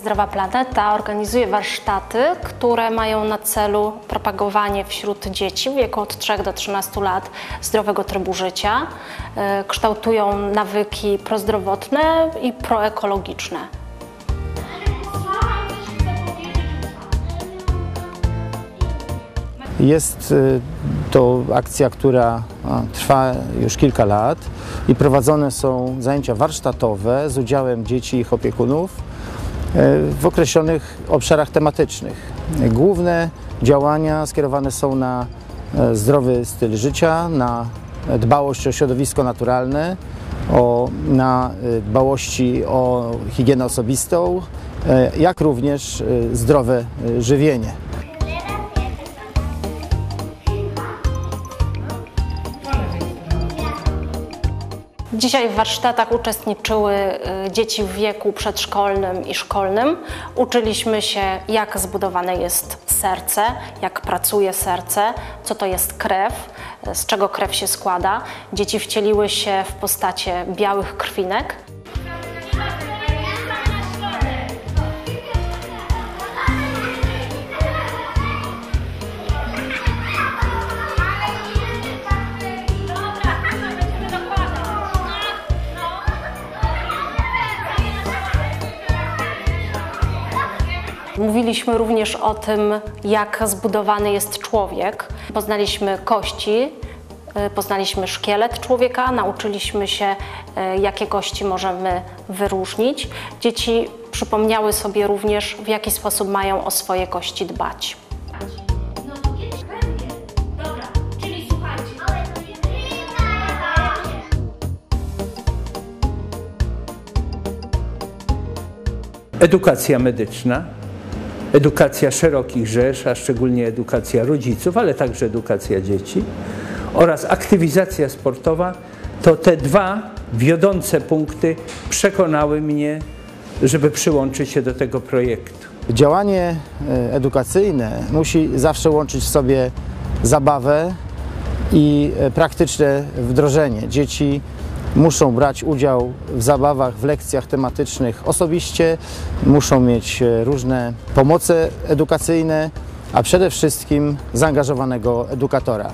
Zdrowa Planeta organizuje warsztaty, które mają na celu propagowanie wśród dzieci w wieku od 3 do 13 lat zdrowego trybu życia. E, Kształtują nawyki prozdrowotne i proekologiczne. Jest y, to akcja, która trwa już kilka lat i prowadzone są zajęcia warsztatowe z udziałem dzieci i ich opiekunów w określonych obszarach tematycznych. Główne działania skierowane są na e, zdrowy styl życia, na dbałość o środowisko naturalne, o, na y, dbałości o higienę osobistą, e, jak również zdrowe żywienie. Dzisiaj w warsztatach uczestniczyły y, dzieci w wieku przedszkolnym i szkolnym. Uczyliśmy się, jak zbudowane jest serce, jak pracuje serce, co to jest krew, y, z czego krew się składa. Dzieci wcieliły się w postacie białych krwinek. Mówiliśmy również o tym, jak zbudowany jest człowiek. Poznaliśmy kości, y, poznaliśmy szkielet człowieka, nauczyliśmy się, y, jakie kości możemy wyróżnić. Dzieci przypomniały sobie również, w jaki sposób mają o swoje kości dbać. No to kiedyś będzie. Dobra, czyli słuchajcie. Edukacja medyczna, edukacja szerokich rzesz, a szczególnie edukacja rodziców, ale także edukacja dzieci oraz aktywizacja sportowa to te dwa wiodące punkty przekonały mnie, żeby przyłączyć się do tego projektu. Działanie e, edukacyjne musi zawsze łączyć w sobie zabawę i e, praktyczne wdrożenie. Dzieci muszą brać udział w zabawach, w lekcjach tematycznych osobiście, muszą mieć e, różne pomoce edukacyjne, a przede wszystkim zaangażowanego edukatora.